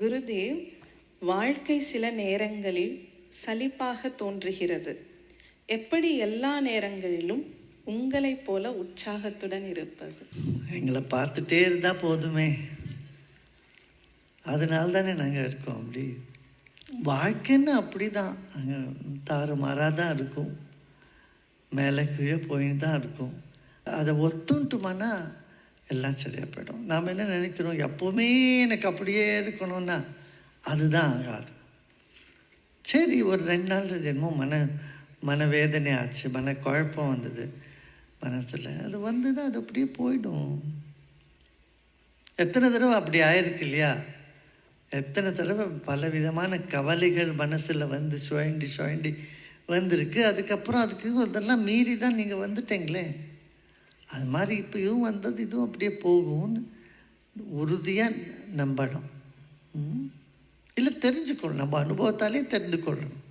குருதேவ் வாழ்க்கை சில நேரங்களில் சலிப்பாக தோன்றுகிறது. எப்படி எல்லா நேரங்களிலும் உங்களைப் போல உற்சாகத்துடன் இருப்பது? எங்களை பார்த்துட்டே இருந்தால் போதுமே. அதனால தானே நாங்கள் இருக்கோம் அப்படி. வாழ்க்கைன்னு அப்படி தான் தாறுமாறாக தான் இருக்கும். மேலே கீழே போயின்னு தான் இருக்கும். அதை ஒத்துண்டுமானா எல்லாம் சரியாக போயிடும் நாம் என்ன நினைக்கிறோம்? எப்போவுமே எனக்கு அப்படியே இருக்கணும்னா அதுதான் ஆகாது. சரி ஒரு ரெண்டு நாள் என்னமோ மன மனவேதனை ஆச்சு மன குழப்பம் வந்தது மனசில். அது வந்து அது அப்படியே போயிடும். எத்தனை தடவை அப்படி ஆயிருக்கு இல்லையா? எத்தனை தடவை பல விதமான கவலைகள் மனசில் வந்து சுழண்டி சுழண்டி வந்திருக்கு. அதுக்கப்புறம் அதுக்கு அதெல்லாம் மீறி தான் நீங்கள் வந்துட்டீங்களே. அது மாதிரி இப்போ இதுவும் வந்தது இதுவும் அப்படியே போகும்னு உறுதியாக நம்பணும். ம்? இல்லை தெரிஞ்சுக்கணும். நம்ம அனுபவத்தாலே தெரிந்து கொள்ளணும்